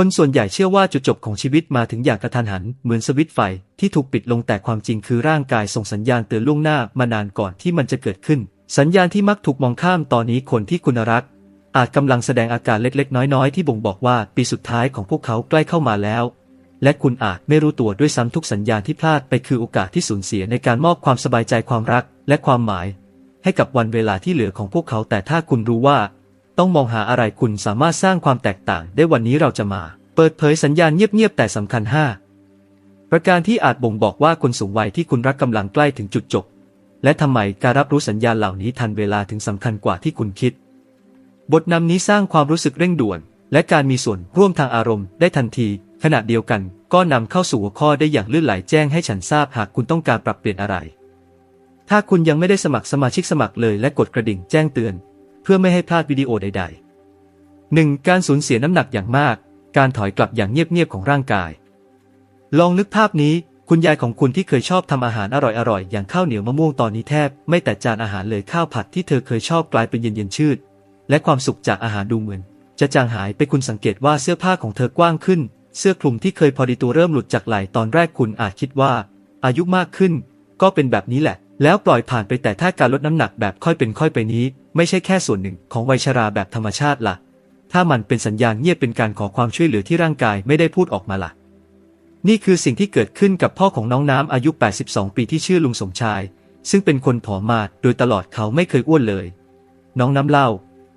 คนส่วนใหญ่เชื่อว่าจุดจบของชีวิตมาถึงอย่างกระทันหัน เหมือนสวิตไฟที่ถูกปิดลงแต่ความจริงคือร่างกายส่งสัญญาณเตือนล่วงหน้ามานานก่อนที่มันจะเกิดขึ้น สัญญาณที่มักถูกมองข้ามตอนนี้คนที่คุณรัก อาจกำลังแสดงอาการเล็กๆ น้อยๆ ที่บ่งบอกว่าปีสุดท้ายของพวกเขาใกล้เข้ามาแล้ว และคุณอาจไม่รู้ตัวด้วยซ้ำทุกสัญญาณที่พลาดไปคือโอกาสที่สูญเสียในการมอบความสบายใจความรักและความหมาย ให้กับวันเวลาที่เหลือของพวกเขาแต่ถ้าคุณรู้ว่า ต้องมองหาอะไรคุณสามารถสร้างความแตกต่างได้วันนี้เราจะมา เปิดเผยสัญญาณเงียบๆแต่สำคัญ 5 ประการที่อาจบ่งบอกว่าคนสูงวัยที่คุณรักกำลังใกล้ถึงจุดจบ และทำไมการรับรู้สัญญาณเหล่านี้ทันเวลาถึงสำคัญกว่าที่คุณคิด บทนำนี้สร้างความรู้สึกเร่งด่วน และการมีส่วนร่วมทางอารมณ์ได้ทันที ขณะเดียวกันก็นำเข้าสู่หัวข้อได้อย่างลื่นไหลแจ้งให้ฉันทราบหากคุณต้องการปรับเปลี่ยนอะไร ถ้าคุณยังไม่ได้สมัครสมาชิกสมัครเลยและกดกระดิ่งแจ้งเตือน เพื่อไม่ให้พลาดวิดีโอใดๆ 1. การสูญเสียน้ำหนักอย่างมาก การถอยกลับอย่างเงียบๆของร่างกาย ลองนึกภาพนี้ คุณยายของคุณที่เคยชอบทำอาหารอร่อยๆ อย่างข้าวเหนียวมะม่วงตอนนี้แทบ ไม่แต่จานอาหารเลยข้าวผัดที่เธอเคยชอบกลายเป็นเย็นๆชืด และความสุขจากอาหารดูเหมือน จะจางหายไปคุณสังเกตว่าเสื้อผ้าของเธอกว้างขึ้น เสื้อคลุมที่เคยพอดีตัวเริ่มหลุดจากไหล่ตอนแรกคุณอาจคิดว่า อายุมากขึ้น ก็เป็นแบบนี้แหละแล้วปล่อยผ่านไปแต่ถ้าการลดน้ำหนักแบบค่อยเป็นค่อยไปนี้ ไม่ใช่แค่ส่วนหนึ่งของวัยชราแบบธรรมชาติล่ะ ถ้ามันเป็นสัญญาณเงียบเป็นการขอความช่วยเหลือที่ร่างกายไม่ได้พูดออกมาล่ะ นี่คือสิ่งที่เกิดขึ้นกับพ่อของน้องน้ำอายุ 82 ปีที่ชื่อลุงสมชาย ซึ่งเป็นคนผอมมาโดยตลอดเขาไม่เคยอ้วนเลย น้องน้ำเล่า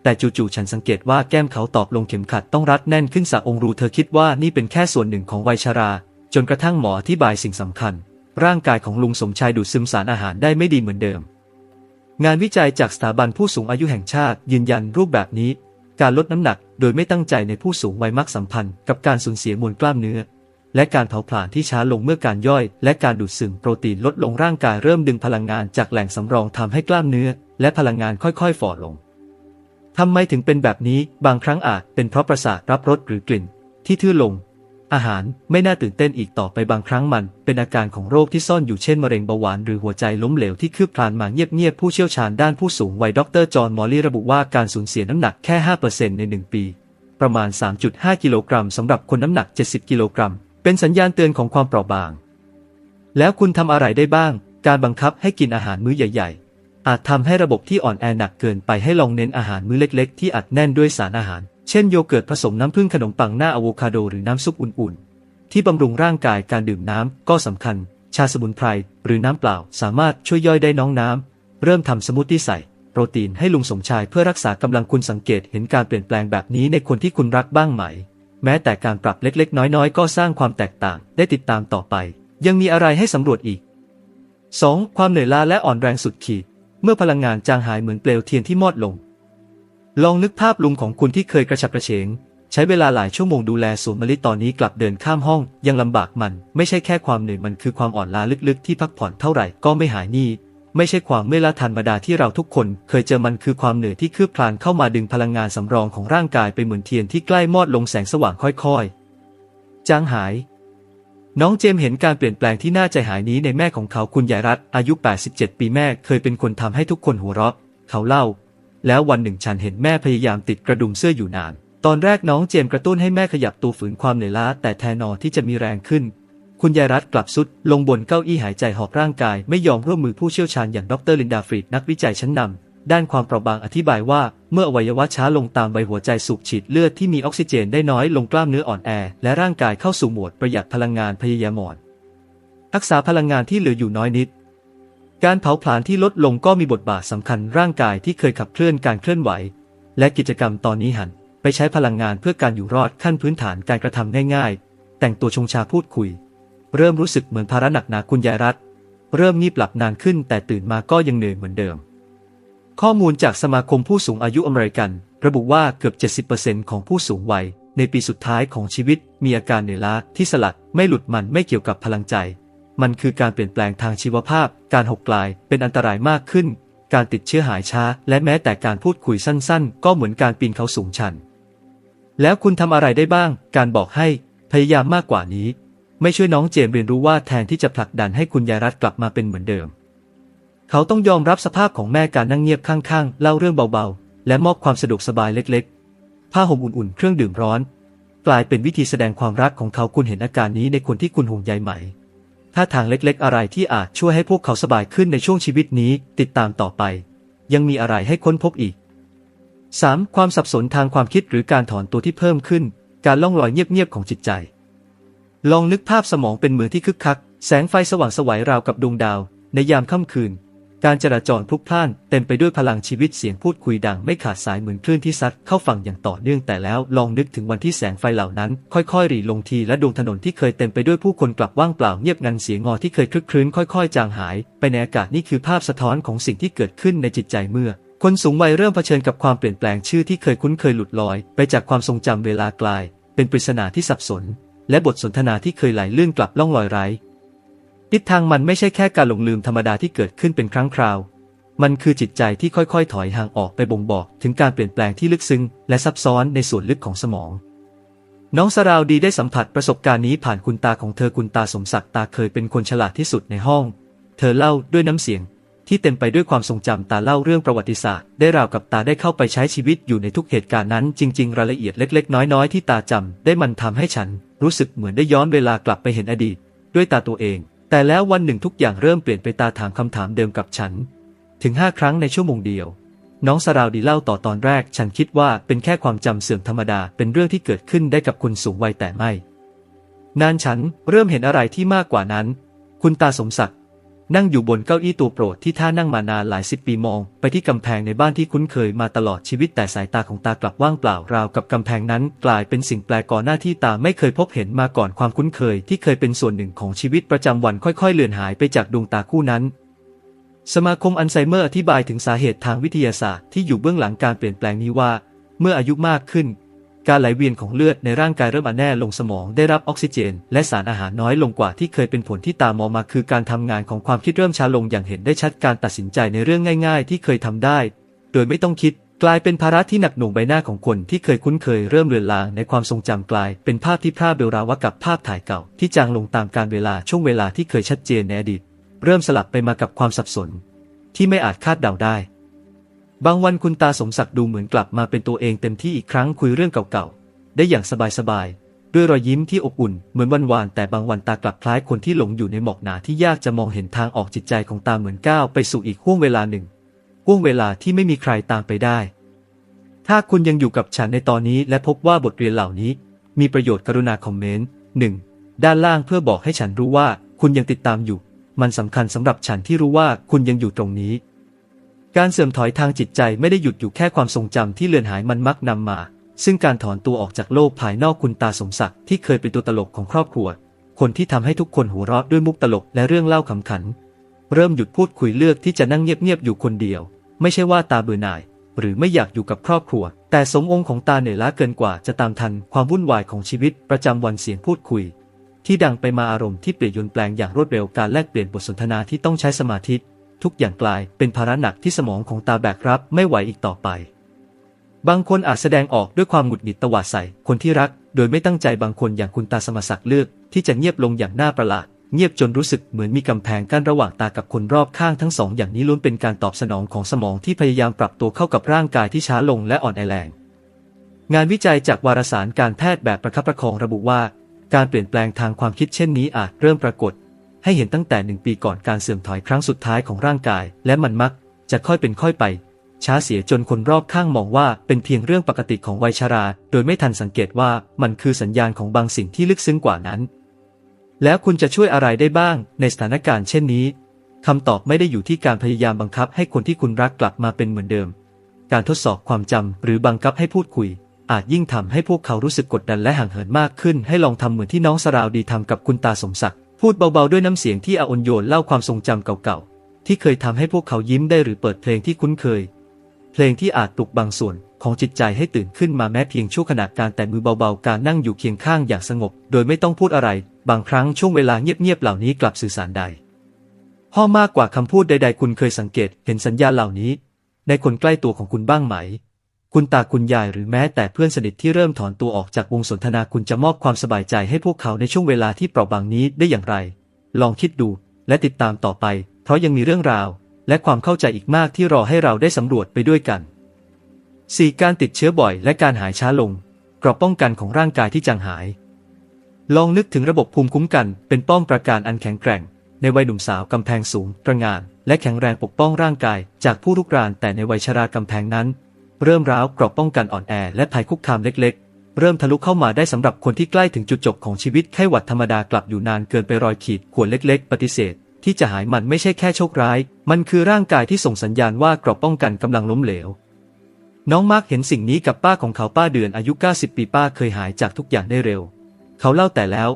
แต่จู่ๆฉันสังเกตว่าแก้มเขาตอบลงเข็มขัดต้องรัดแน่นขึ้นสะองรูเธอคิดว่านี่เป็นแค่ส่วนหนึ่งของวัยชรา จนกระทั่งหมออธิบายสิ่งสำคัญ ร่างกายของลุงสมชายดูดซึมสารอาหารได้ไม่ดีเหมือนเดิม งานวิจัยจากสถาบันผู้สูงอายุแห่งชาติ ยืนยันรูปแบบนี้ การลดน้ำหนักโดยไม่ตั้งใจในผู้สูงวัยมักสัมพันธ์กับการสูญเสียมวลกล้ามเนื้อ และการเผาผลาญที่ช้าลงเมื่อการย่อย และการดูดซึมโปรตีนลดลงร่างกายเริ่มดึงพลังงานจากแหล่งสำรองทำให้กล้ามเนื้อ และพลังงานค่อยๆฝ่อลงทำไมถึงเป็นแบบนี้บางครั้งอาจเป็นเพราะประสาทรับรสหรือกลิ่น ที่ทื่อลง อาหารไม่น่าตื่นเต้นอีกต่อไปบางครั้งมัน เป็นอาการของโรคที่ซ่อนอยู่เช่นมะเร็งเบาหวานหรือหัวใจล้มเหลวที่คืบคลานมาเงียบๆผู้เชี่ยวชาญด้านผู้สูงวัยดรจอห์นมอลลี่ระบุว่าการสูญเสียน้ำหนักแค่ 5%ใน 1 ปี ประมาณ 3.5 กิโลกรัมสำหรับคนน้ำหนัก 70 กิโลกรัม เป็นสัญญาณเตือนของความเปราะบาง แล้วคุณทำอะไรได้บ้าง การบังคับให้กินอาหารมื้อใหญ่ ๆ อาจทำให้ระบบที่อ่อนแอหนักเกินไปให้ลองเน้นอาหารมื้อเล็ก ๆ ที่อัดแน่นด้วยสารอาหารเช่นโยเกิร์ตผสมน้ำผึ้งขนมปังหน้าอะโวคาโดหรือน้ำซุปอุ่นๆ ที่บำรุงร่างกายการดื่มน้ำก็สำคัญ ชาสมุนไพรหรือน้ำเปล่าสามารถช่วยย่อยได้น้องน้ำ เริ่มทำสมูทตี้ใส่โปรตีนให้ลุงสมชายเพื่อรักษากำลังคุณสังเกตเห็นการเปลี่ยนแปลงแบบนี้ในคนที่คุณรักบ้างไหม แม้แต่การปรับเล็กๆ น้อยๆ ก็สร้างความแตกต่างได้ติดตามต่อไป ยังมีอะไรให้สำรวจอีก 2. ความเหนื่อยล้าและอ่อนแรงสุดขีด เมื่อพลังงานจางหายเหมือนเปลวเทียนที่มอดลง ลองนึกภาพลุงของคุณที่เคยกระฉับกระเฉง ใช้เวลาหลายชั่วโมงดูแลสวนมะลิตอนนี้กลับเดินข้ามห้องยังลำบากมัน ไม่ใช่แค่ความเหนื่อยมันคือความอ่อนล้าลึกๆ ที่พักผ่อนเท่าไหร่ก็ไม่หายนี่ ไม่ใช่ความเมื่อยล้าธรรมดาที่เราทุกคน เคยเจอมันคือความเหนื่อยที่คืบคลานเข้ามาดึงพลังงานสำรองของร่างกายไปเหมือนเทียนที่ใกล้มอดลงแสงสว่างค่อยๆ จางหาย น้องเจมส์เห็นการเปลี่ยนแปลงที่น่าใจหายนี้ในแม่ของเขาคุณยายรัตอายุ 87 ปีแม่เคยเป็นคนทำให้ทุกคนหัวเราะเขาเล่า แล้ววันหนึ่งฉันเห็นแม่พยายามติดกระดุมเสื้ออยู่นาน ตอนแรกน้องเจม์กระตุ้นให้แม่ขยับตัวฝืนความเหนื่อยล้า แต่แทนอที่จะมีแรงขึ้น คุณยายรัตกลับสุด ลงบนเก้าอี้หายใจหอบร่างกาย ไม่ยอมร่วมมือผู้เชี่ยวชาญอย่างดรลินดาฟรีดนักวิจัยชั้นนำด้านความเปราะบางอธิบายว่า เมื่ออวัยวะช้าลงตามใบหัวใจสูบฉีดเลือดที่มีออกซิเจนได้น้อยลงกล้ามเนื้ออ่อนแอ และร่างกายเข้าสู่โหมดประหยัดพลังงานพยายามอ่อนรักษาพลังงานที่เหลืออยู่น้อยนิด การเผาผลาญที่ลดลงก็มีบทบาทสำคัญร่างกายที่เคยขับเคลื่อนการเคลื่อนไหว และกิจกรรมตอนนี้หัน ไปใช้พลังงานเพื่อการอยู่รอดขั้นพื้นฐานการกระทำง่ายๆ แต่งตัวชงชาพูดคุย เริ่มรู้สึกเหมือนภาระหนักหนาคุณยายรัฐ เริ่มงีบหลับนานขึ้นแต่ตื่นมาก็ยังเหนื่อยเหมือนเดิม ข้อมูลจากสมาคมผู้สูงอายุอเมริกัน ระบุว่าเกือบ 70%ของผู้สูงวัยในปีสุดท้ายของชีวิตมีอาการเหนื่อยล้าที่สลัดไม่หลุดมันไม่เกี่ยวกับพลังใจ มันคือการเปลี่ยนแปลงทางชีวภาพ การหกกลายเป็นอันตรายมากขึ้น การติดเชื้อหายช้า และแม้แต่การพูดคุยสั้นๆ ก็เหมือนการปีนเขาสูงชัน แล้วคุณทำอะไรได้บ้าง การบอกให้พยายามมากกว่านี้ ไม่ช่วยน้องเจมเรียนรู้ว่าแทนที่จะผลักดันให้คุณยายรัฐกลับมาเป็นเหมือนเดิม เขาต้องยอมรับสภาพของแม่การนั่งเงียบข้างๆ เล่าเรื่องเบาๆ และมอบความสะดวกสบายเล็กๆ ผ้าห่มอุ่นๆ เครื่องดื่มร้อน กลายเป็นวิธีแสดงความรักของเขาคุณเห็นอาการนี้ในคนที่คุณห่วงใยไหม ถ้าทางเล็กๆ อะไรที่อาจช่วยให้พวกเขาสบายขึ้นในช่วงชีวิตนี้ ติดตามต่อไป ยังมีอะไรให้ค้นพบอีก 3. ความสับสนทางความคิดหรือการถอนตัวที่เพิ่มขึ้น การล่องลอยเงียบๆของจิตใจ ลองนึกภาพสมองเป็นเมืองที่คึกคัก แสงไฟสว่างสวัยราวกับดวงดาว ในยามค่ำคืน การจราจรพลุกพล่านเต็มไปด้วยพลังชีวิตเสียงพูดคุยดังไม่ขาดสายเหมือนคลื่นที่ซัดเข้าฝั่งอย่างต่อเนื่องแต่แล้วลองนึกถึงวันที่แสงไฟเหล่านั้น ค่อยๆหรี่ลงทีและดวงถนนที่เคยเต็มไปด้วยผู้คนกลับว่างเปล่าเงียบงันเสียงงอที่เคยคลึกครื้นค่อยๆ จางหาย ไปในอากาศนี่คือภาพสะท้อนของสิ่งที่เกิดขึ้นในจิตใจเมื่อคนสูงวัยเริ่มเผชิญกับความเปลี่ยนแปลงชื่อที่เคยคุ้นเคยหลุดลอย ไปจากความทรงจำเวลากลาย เป็นปริศนาที่สับสน และบทสนทนาที่เคยไหลลื่นกลับล่องลอยไร้ ทิศทางมันไม่ใช่แค่การหลงลืมธรรมดาที่เกิดขึ้นเป็นครั้งคราว มันคือจิตใจที่ค่อยๆ ถอยห่างออกไปบ่งบอก ถึงการเปลี่ยนแปลงที่ลึกซึ้งและซับซ้อนในส่วนลึกของสมอง น้องสราวดีได้สัมผัสประสบการณ์นี้ผ่านคุณตาของเธอคุณตาสมศักดิ์ตาเคยเป็นคนฉลาดที่สุดในห้อง เธอเล่าด้วยน้ำเสียง ที่เต็มไปด้วยความทรงจำตาเล่าเรื่องประวัติศาสตร์ ได้ราวกับตาได้เข้าไปใช้ชีวิตอยู่ในทุกเหตุการณ์นั้น จริง ๆ รายละเอียดเล็ก ๆ น้อยๆที่ตาจำได้มันทำให้ฉัน รู้สึกเหมือนได้ย้อนเวลากลับไปเห็นอดีต ด้วยตาตัวเอง แต่แล้ววันหนึ่งทุกอย่างเริ่มเปลี่ยนไปตาถามคำถามเดิมกับฉัน ถึงห้าครั้งในชั่วโมงเดียว น้องสราวดีเล่าต่อตอนแรก ฉันคิดว่าเป็นแค่ความจำเสื่อมธรรมดาเป็นเรื่องที่เกิดขึ้นได้กับคนสูงวัยแต่ไม่ นานฉันเริ่มเห็นอะไรที่มากกว่านั้น คุณตาสมศักดิ์ นั่งอยู่บนเก้าอี้ตัวโปรดที่ท่านั่งมานานหลายสิบปีมอง ไปที่กำแพงในบ้านที่คุ้นเคยมาตลอดชีวิตแต่สายตาของตากลับว่างเปล่าราวกับกำแพงนั้น กลายเป็นสิ่งแปลกก่อนหน้าที่ตาไม่เคยพบเห็นมาก่อนความคุ้นเคย ที่เคยเป็นส่วนหนึ่งของชีวิตประจำวันค่อยๆ เลือนหายไปจากดวงตาคู่นั้น สมาคมอัลไซเมอร์อธิบายถึงสาเหตุทางวิทยาศาสตร์ที่อยู่เบื้องหลังการเปลี่ยนแปลงนี้ว่า เมื่ออายุมากขึ้น การไหลเวียนของเลือดในร่างกายเริ่มอันแน่ลงสมองได้รับออกซิเจน และสารอาหารน้อยลงกว่าที่เคยเป็นผลที่ตามองมาคือการทำงานของความคิดเริ่มช้าลงอย่างเห็นได้ชัดการตัดสินใจในเรื่องง่าย ๆ ที่เคยทำได้ โดยไม่ต้องคิดกลายเป็นภาระที่หนักหน่วงใบหน้าของคนที่เคยคุ้นเคยเริ่มเลือนลางในความทรงจำกลาย เป็นภาพที่พร่าเบลราวกับภาพถ่ายเก่า ที่จางลงตามการเวลาช่วงเวลาที่เคยชัดเจนในอดีต เริ่มสลับไปมากับความสับสน ที่ไม่อาจคาดเดาได้ บางวันคุณตาสมศักดิ์ดูเหมือนกลับมาเป็นตัวเองเต็มที่อีกครั้งคุยเรื่องเก่าๆ ได้อย่างสบายๆ ด้วยรอยยิ้มที่อบอุ่นเหมือนวันวานแต่บางวันตากลับคล้ายคนที่หลงอยู่ในหมอกหนาที่ยากจะมองเห็นทางออกจิตใจของตาเหมือนก้าวไปสู่อีกห่วงเวลาหนึ่งห่วงเวลาที่ไม่มีใครตามไปได้ ถ้าคุณยังอยู่กับฉันในตอนนี้และพบว่าบทเรียนเหล่านี้ มีประโยชน์กรุณาคอมเมนต์หนึ่งด้านล่างเพื่อบอกให้ฉันรู้ว่าคุณยังติดตามอยู่ มันสำคัญสำหรับฉันที่รู้ว่าคุณยังอยู่ตรงนี้ การเสื่อมถอยทางจิตใจไม่ได้หยุดอยู่แค่ความทรงจำที่เลือนหายมันมักนำมา ซึ่งการถอนตัวออกจากโลกภายนอกคุณตาสมศักดิ์ที่เคยเป็นตัวตลกของครอบครัว คนที่ทำให้ทุกคนหัวเราะด้วยมุกตลกและเรื่องเล่าขำขัน เริ่มหยุดพูดคุยเลือกที่จะนั่งเงียบๆอยู่คนเดียว ไม่ใช่ว่าตาเบื่อหน่าย หรือไม่อยากอยู่กับครอบครัว แต่สมองค์ของตาเหนื่อยล้าเกินกว่าจะตามทันความวุ่นวายของชีวิตประจำวันเสียงพูดคุย ที่ดังไปมาอารมณ์ที่เปลี่ยนยนแปลงอย่างรวดเร็วการแลกเปลี่ยนบทสนทนาที่ต้องใช้สมาธิ ทุกอย่างกลายเป็นภาระหนักที่สมองของตาแบกรับไม่ไหวอีกต่อไป บางคนอาจแสดงออกด้วยความหงุดหงิดตวาดใส่คนที่รัก โดยไม่ตั้งใจบางคนอย่างคุณตาสมศักดิ์เลือก ที่จะเงียบลงอย่างน่าประหลาด เงียบจนรู้สึกเหมือนมีกำแพงกั้นระหว่างตากับคนรอบข้างทั้งสองอย่างนี้ล้วนเป็นการตอบสนองของสมองที่พยายามปรับตัวเข้ากับร่างกายที่ช้าลงและอ่อนแอแรงงานวิจัยจากวารสารการแพทย์แบบประคับประคองระบุว่า การเปลี่ยนแปลงทางความคิดเช่นนี้อาจเริ่มปรากฏ ให้เห็นตั้งแต่หนึ่งปีก่อนการเสื่อมถอยครั้งสุดท้ายของร่างกาย และมันมักจะค่อยเป็นค่อยไป ช้าเสียจนคนรอบข้างมองว่าเป็นเพียงเรื่องปกติของวัยชรา โดยไม่ทันสังเกตว่ามันคือสัญญาณของบางสิ่งที่ลึกซึ้งกว่านั้น แล้วคุณจะช่วยอะไรได้บ้างในสถานการณ์เช่นนี้คำตอบไม่ได้อยู่ที่การพยายามบังคับให้คนที่คุณรักกลับมาเป็นเหมือนเดิม การทดสอบความจำหรือบังคับให้พูดคุย อาจยิ่งทำให้พวกเขารู้สึกกดดันและห่างเหินมากขึ้น ให้ลองทำเหมือนที่น้องสราวดีทำกับคุณตาสมศักดิ์ พูดเบาๆด้วยน้ำเสียงที่อาอนโยนเล่าความทรงจำเก่าๆ ที่เคยทำให้พวกเขายิ้มได้หรือเปิดเพลงที่คุ้นเคย เพลงที่อาจปลุกบางส่วนของจิตใจให้ตื่นขึ้นมาแม้เพียงชั่วขณะการแต่มือเบาๆ การนั่งอยู่เคียงข้างอย่างสงบ โดยไม่ต้องพูดอะไร บางครั้งช่วงเวลาเงียบๆเหล่านี้กลับสื่อสารใดพ่อมากกว่าคำพูดใดๆ คุณเคยสังเกตเห็นสัญญาณเหล่านี้ ในคนใกล้ตัวของคุณบ้างไหม คุณตาคุณยายหรือแม้แต่เพื่อนสนิทที่เริ่มถอนตัวออกจากวงสนทนาคุณจะมอบความสบายใจให้พวกเขาในช่วงเวลาที่เปราะบางนี้ได้อย่างไร ลองคิดดูและติดตามต่อไป เพราะยังมีเรื่องราว และความเข้าใจอีกมากที่รอให้เราได้สำรวจไปด้วยกัน 4. การติดเชื้อบ่อยและการหายช้าลงกราะป้องกันของร่างกายที่จางหาย ลองนึกถึงระบบภูมิคุ้มกัน เป็นป้อมปราการอันแข็งแกร่ง ในวัยหนุ่มสาวกำแพงสูงตระงาน และแข็งแรงปกป้องร่างกาย จากผู้ลุกรานแต่ในวัยชรากำแพงนั้น เริ่มร้าวกราะป้องกันอ่อนแอและภัยคุกคามเล็ก ๆ เริ่มทะลุเข้ามาได้สำหรับคนที่ใกล้ถึงจุดจบของชีวิตไข้หวัดธรรมดากลับอยู่นานเกินไปรอยขีดข่วนเล็ก ๆ ปฏิเสธ ที่จะหายมันไม่ใช่แค่โชคร้าย มันคือร่างกายที่ส่งสัญญาณว่ากราะป้องกันกำลังล้มเหลวน้องมาร์กเห็นสิ่งนี้กับป้าของเขาป้าเดือนอายุ 90 ปีป้าเคยหายจากทุกอย่างได้เร็ว เขาเล่าแต่แล้ว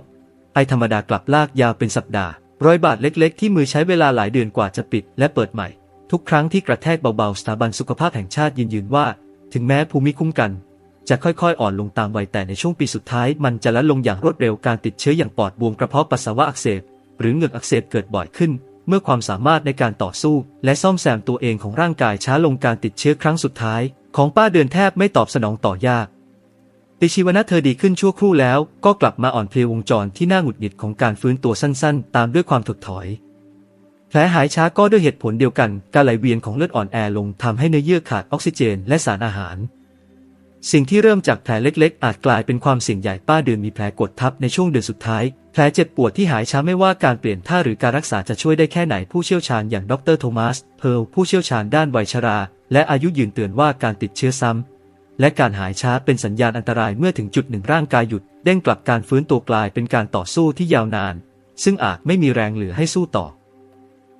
ไอธรรมดากลับลากยาวเป็นสัปดาห์รอยบาดเล็ก ๆ ที่มือใช้เวลาหลายเดือนกว่าจะปิดและเปิดใหม่ ทุกครั้งที่กระแทกเบาๆ สถาบันสุขภาพแห่งชาติยืนยืนว่า ถึงแม้ภูมิคุ้มกัน จะค่อยๆ อ่อนลงตามวัยแต่ในช่วงปีสุดท้าย มันจะลดลงอย่างรวดเร็วการติดเชื้ออย่างปอดบวมกระเพาะปัสสาวะอักเสบ หรือเหงือกอักเสบเกิดบ่อยขึ้น เมื่อความสามารถในการต่อสู้ และซ่อมแซมตัวเองของร่างกายช้าลงการติดเชื้อครั้งสุดท้าย ของป้าเดือนแทบไม่ตอบสนองต่อยากติชีวนะเธอดีขึ้นชั่วครู่แล้ว ก็กลับมาอ่อนเพลียวงจรที่น่าหงุดหงิดของการฟื้นตัวสั้นๆ ตามด้วยความถดถอย ลหายช้าก็ด้วยเหตุผลเดียวกัน การไหลเวียนของเลือดอ่อนแอลงทำให้เนื้อเยื่อขาดออกซิเจนและสารอาหาร สิ่งที่เริ่มจากแผลเล็กๆ อาจกลายเป็นความเสี่ยงใหญ่ป้าเดือนมีแผลกดทับในช่วงเดือนสุดท้าย แผลเจ็บปวดที่หายช้าไม่ว่าการเปลี่ยนท่าหรือการรักษาจะช่วยได้แค่ไหนผู้เชี่ยวชาญอย่างดรโทมัส เพร์ลผู้เชี่ยวชาญด้านวัยชรา และอายุยืนเตือนว่าการติดเชื้อซ้ำและการหายช้าเป็นสัญญาณอันตรายเมื่อถึงจุดหนึ่งร่างกายหยุดเด้งกลับการฟื้นตัวกลายเป็นการต่อสู้ที่ยาวนาน ซึ่งอาจไม่มีแรงเหลือให้สู้ต่อ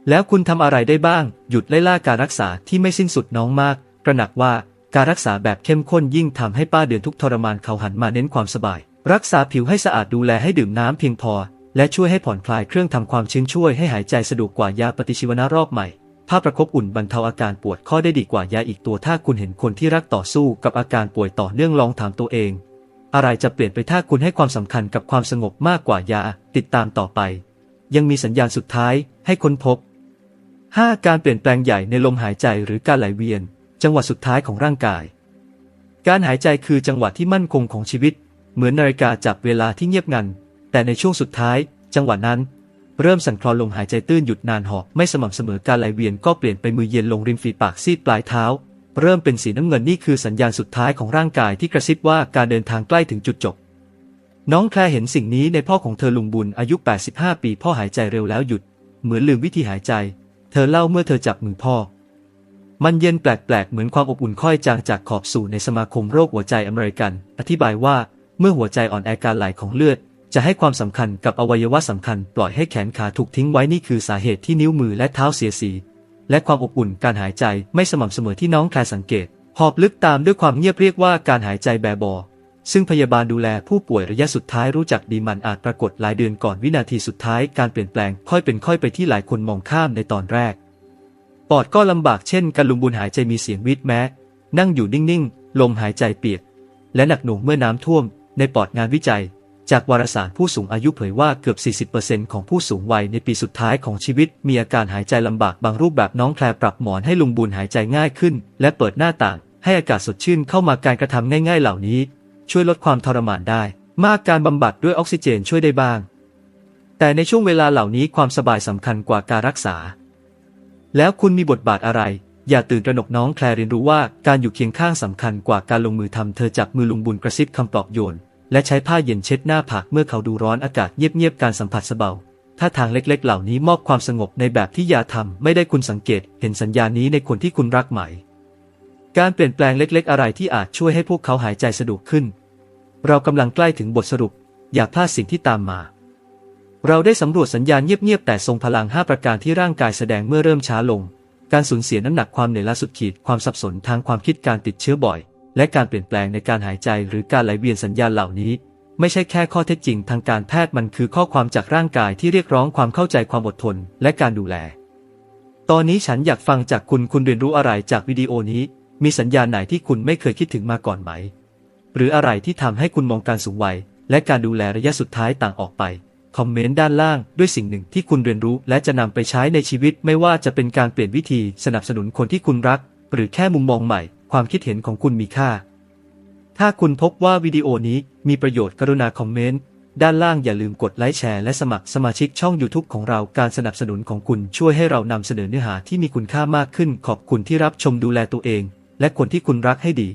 แล้วคุณทำอะไรได้บ้าง หยุดไล่ล่าการรักษาที่ไม่สิ้นสุดน้องมาก ตระหนักว่าการรักษาแบบเข้มข้นยิ่งทำให้ป้าเดือนทุกทรมานเขาหันมาเน้นความสบาย รักษาผิวให้สะอาดดูแลให้ดื่มน้ำเพียงพอ และช่วยให้ผ่อนคลายเครื่องทำความชื้นช่วยให้หายใจสะดวกกว่ายาปฏิชีวนะรอบใหม่ผ้าประคบอุ่นบรรเทาอาการปวดข้อได้ดีกว่ายาอีกตัวถ้าคุณเห็นคนที่รักต่อสู้กับอาการป่วยต่อเนื่องลองถามตัวเอง อะไรจะเปลี่ยนไปถ้าคุณให้ความสำคัญกับความสงบมากกว่ายาติดตามต่อไป ยังมีสัญญาณสุดท้ายให้ค้นพบ 5. การเปลี่ยนแปลงใหญ่ในลมหายใจหรือการไหลเวียน จังหวะสุดท้ายของร่างกาย การหายใจคือจังหวะที่มั่นคงของชีวิต เหมือนนาฬิกาจับเวลาที่เงียบงัน แต่ในช่วงสุดท้าย จังหวะนั้น เริ่มสั่นคลอนลมหายใจตื้นหยุดนานหอบไม่สม่ำเสมอการไหลเวียนก็เปลี่ยนไปมือเย็นลงริมฝีปากซีดปลายเท้า เริ่มเป็นสีน้ำเงินนี่คือสัญญาณสุดท้ายของร่างกายที่กระซิบว่าการเดินทางใกล้ถึงจุดจบ น้องแคลเห็นสิ่งนี้ในพ่อของเธอลุงบุญอายุ 85 ปี พ่อหายใจเร็วแล้วหยุด เหมือนลืมวิธีหายใจ เธอเล่าเมื่อเธอจับมือพ่อ มันเย็นแปลกๆ เหมือนความอบอุ่นค่อยจางจากขอบสู่ในสมาคมโรคหัวใจอเมริกัน อธิบายว่าเมื่อหัวใจอ่อนแอการไหลของเลือด จะให้ความสำคัญกับอวัยวะสำคัญ ปล่อยให้แขนขาถูกทิ้งไว้นี่คือสาเหตุที่นิ้วมือและเท้าเสียสี และความอบอุ่นการหายใจไม่สม่ำเสมอที่น้องแคลสังเกต หอบลึกตามด้วยความเงียบเรียกว่าการหายใจแบบบอ ซึ่งพยาบาลดูแลผู้ป่วยระยะสุดท้ายรู้จักดีมันอาจปรากฏหลายเดือนก่อนวินาทีสุดท้ายการเปลี่ยนแปลงค่อยเป็นค่อยไปที่หลายคนมองข้ามในตอนแรก ปอดก็ลำบากเช่นการลุงบุญหายใจมีเสียงวิดแม้ นั่งอยู่นิ่งๆ ลมหายใจเปียก และหนักหน่วงเมื่อน้ำท่วม ในปอดงานวิจัย จากวารสารผู้สูงอายุเผยว่าเกือบ 40%ของผู้สูงวัยในปีสุดท้ายของชีวิต มีอาการหายใจลำบากบางรูปแบบน้องแคลปรับหมอนให้ลุงบุญหายใจง่ายขึ้น และเปิดหน้าต่าง ให้อากาศสดชื่นเข้ามาการกระทำง่าย ๆ เหล่านี้ ช่วยลดความทรมานได้ มากการบำบัดด้วยออกซิเจนช่วยได้บ้าง แต่ในช่วงเวลาเหล่านี้ความสบายสำคัญกว่าการรักษา แล้วคุณมีบทบาทอะไร อย่าตื่นตระหนกน้องแคลเรียนรู้ว่าการอยู่เคียงข้างสำคัญกว่าการลงมือทำเธอจับมือลุงบุญกระซิบคำปลอบโยน และใช้ผ้าเย็นเช็ดหน้าผากเมื่อเขาดูร้อนอากาศเงียบๆการสัมผัสเบาถ้าทางเล็กๆ เหล่านี้มอบความสงบในแบบที่ยาทำไม่ได้คุณสังเกต เห็นสัญญาณนี้ในคนที่คุณรักไหม การเปลี่ยนแปลงเล็กๆ อะไรที่อาจช่วยให้พวกเขาหายใจสะดวกขึ้น เรากำลังใกล้ถึงบทสรุป อย่าพลาดสิ่งที่ตามมา เราได้สำรวจสัญญาณเงียบๆแต่ทรงพลัง 5 ประการที่ร่างกายแสดงเมื่อเริ่มช้าลง การสูญเสียน้ำหนักความเหนื่อยล้าสุดขีดความสับสนทางความคิดการติดเชื้อบ่อย และการเปลี่ยนแปลงในการหายใจหรือการไหลเวียนสัญญาณเหล่านี้ ไม่ใช่แค่ข้อเท็จจริงทางการแพทย์มันคือข้อความจากร่างกายที่เรียกร้องความเข้าใจความอดทน และการดูแล ตอนนี้ฉันอยากฟังจากคุณคุณเรียนรู้อะไรจากวิดีโอนี้ มีสัญญาณไหนที่คุณไม่เคยคิดถึงมาก่อนไหม หรืออะไรที่ทำให้คุณมองการสูงวัย และการดูแลระยะสุดท้ายต่างออกไป คอมเมนต์ด้านล่างด้วยสิ่งหนึ่งที่คุณเรียนรู้และจะนำไปใช้ในชีวิต ไม่ว่าจะเป็นการเปลี่ยนวิธีสนับสนุนคนที่คุณรัก หรือแค่มุมมองใหม่ ความคิดเห็นของคุณมีค่า ถ้าคุณพบว่าวิดีโอนี้มีประโยชน์กรุณาคอมเมนต์ด้านล่างอย่าลืมกดไลค์แชร์และสมัครสมาชิกช่อง YouTube ของเราการสนับสนุนของคุณช่วยให้เรานำเสนอเนื้อหาที่มีคุณค่ามากขึ้น ขอบคุณที่รับชมดูแลตัวเอง และคนที่คุณรักให้ดี